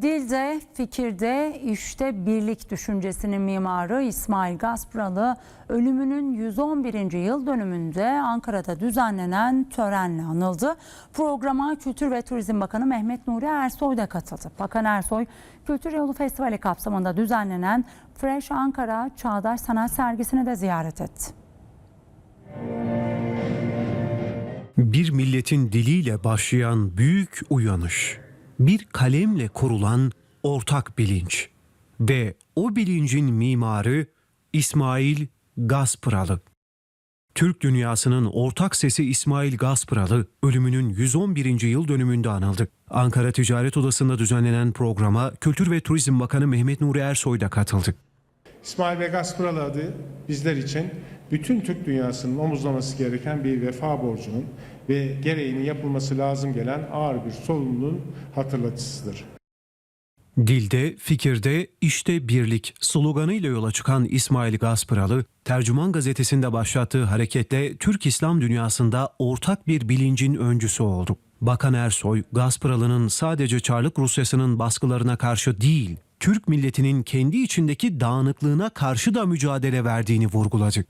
Dilde, fikirde, işte birlik düşüncesinin mimarı İsmail Gaspıralı ölümünün 111. yıl dönümünde Ankara'da düzenlenen törenle anıldı. Programa Kültür ve Turizm Bakanı Mehmet Nuri Ersoy da katıldı. Bakan Ersoy, Kültür Yolu Festivali kapsamında düzenlenen Fresh Ankara Çağdaş Sanat Sergisini de ziyaret etti. Bir milletin diliyle başlayan büyük uyanış, bir kalemle kurulan ortak bilinç ve o bilincin mimarı İsmail Gaspıralı. Türk dünyasının ortak sesi İsmail Gaspıralı ölümünün 111. yıl dönümünde anıldı. Ankara Ticaret Odası'nda düzenlenen programa Kültür ve Turizm Bakanı Mehmet Nuri Ersoy da katıldı. İsmail Bey Gaspıralı adı bizler için bütün Türk dünyasının omuzlaması gereken bir vefa borcunun ve gereğinin yapılması lazım gelen ağır bir sorumluluğun hatırlatıcısıdır. Dilde, fikirde, işte birlik sloganıyla yola çıkan İsmail Gaspıralı, Tercüman gazetesinde başlattığı hareketle Türk İslam dünyasında ortak bir bilincin öncüsü oldu. Bakan Ersoy, Gaspıralı'nın sadece Çarlık Rusyası'nın baskılarına karşı değil, Türk milletinin kendi içindeki dağınıklığına karşı da mücadele verdiğini vurguladı.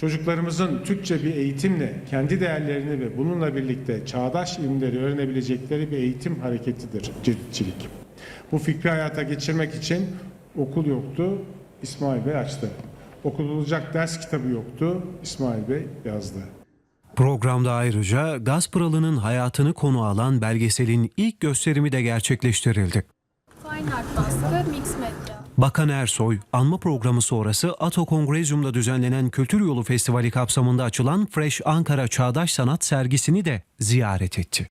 Çocuklarımızın Türkçe bir eğitimle kendi değerlerini ve bununla birlikte çağdaş ilimleri öğrenebilecekleri bir eğitim hareketidir ciltçilik. Bu fikri hayata geçirmek için okul yoktu, İsmail Bey açtı. Okulacak ders kitabı yoktu, İsmail Bey yazdı. Programda ayrıca Gaspıralı'nın hayatını konu alan belgeselin ilk gösterimi de gerçekleştirildi. Fine Art baskı, Mix. Bakan Ersoy, anma programı sonrası Ato Kongrezyum'da düzenlenen Kültür Yolu Festivali kapsamında açılan Fresh Ankara Çağdaş Sanat sergisini de ziyaret etti.